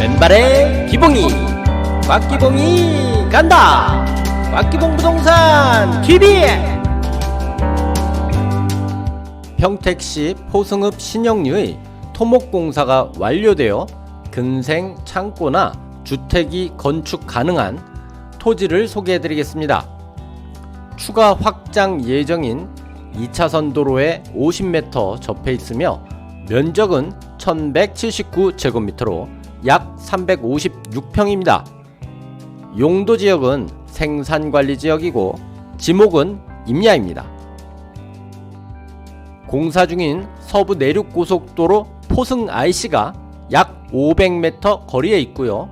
맨발의 기봉이 꽉기봉이 간다 꽉기봉 부동산 TV 평택시 포승읍 신영리의 토목공사가 완료되어 근생 창고나 주택이 건축 가능한 토지를 소개해드리겠습니다. 추가 확장 예정인 2차선 도로에 50m 접해 있으며 면적은 1179제곱미터로 약 356평입니다. 용도 지역은 생산 관리 지역이고 지목은 임야입니다. 공사 중인 서부 내륙 고속도로 포승 IC가 약 500m 거리에 있고요.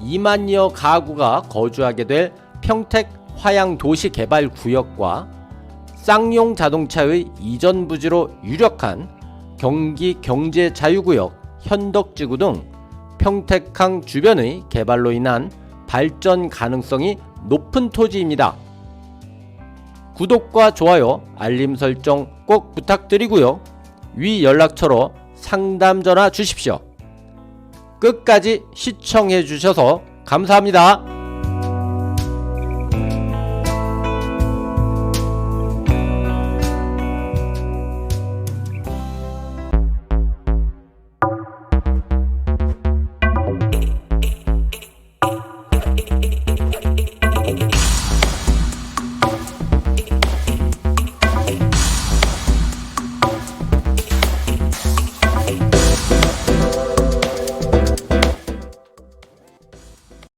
2만여 가구가 거주하게 될 평택 화양 도시 개발 구역과 쌍용 자동차의 이전 부지로 유력한 경기 경제 자유구역 현덕지구 등 평택항 주변의 개발로 인한 발전 가능성이 높은 토지입니다. 구독과 좋아요, 알림 설정 꼭 부탁드리고요. 위 연락처로 상담 전화 주십시오. 끝까지 시청해 주셔서 감사합니다.